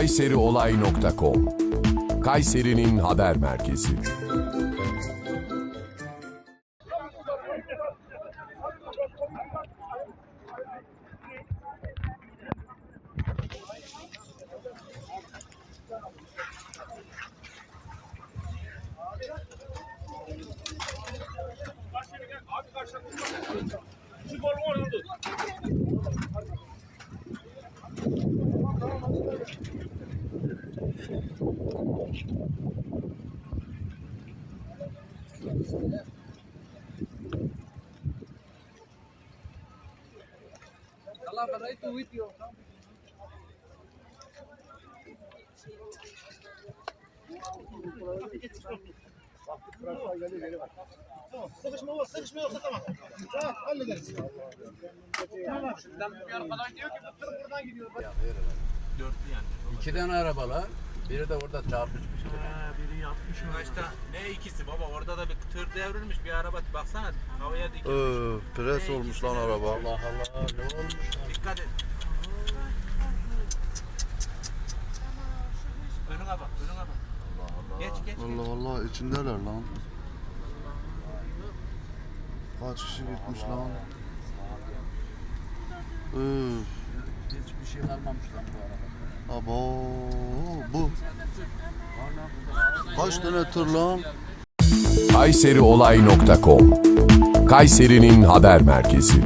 kayseriolay.com Kayseri'nin haber merkezi. Sıkışma var, sıkışma yoksa tamam. Tamam, hallederiz. Tamam. Şuradan bir arkadan diyor ki buradan gidiyor. İki tane arabalar. Biri de orada çarpışmış. Kaçta ne ikisi baba orada da bir tır devrilmiş bir araba baksana havaya dikilmiş. Öf, pres olmuş lan araba. Allah Allah ne olmuş lan? Dikkat et. Önüne bak önüne bak. Geç geç. geç. Allah Allah içindeler lan. Kaç kişi gitmiş lan? Öf, Hiçbir şey kalmamış lan bu araba. abo bu. Kaç tane tır lan? kayseriolay.com Kayseri'nin haber merkezi.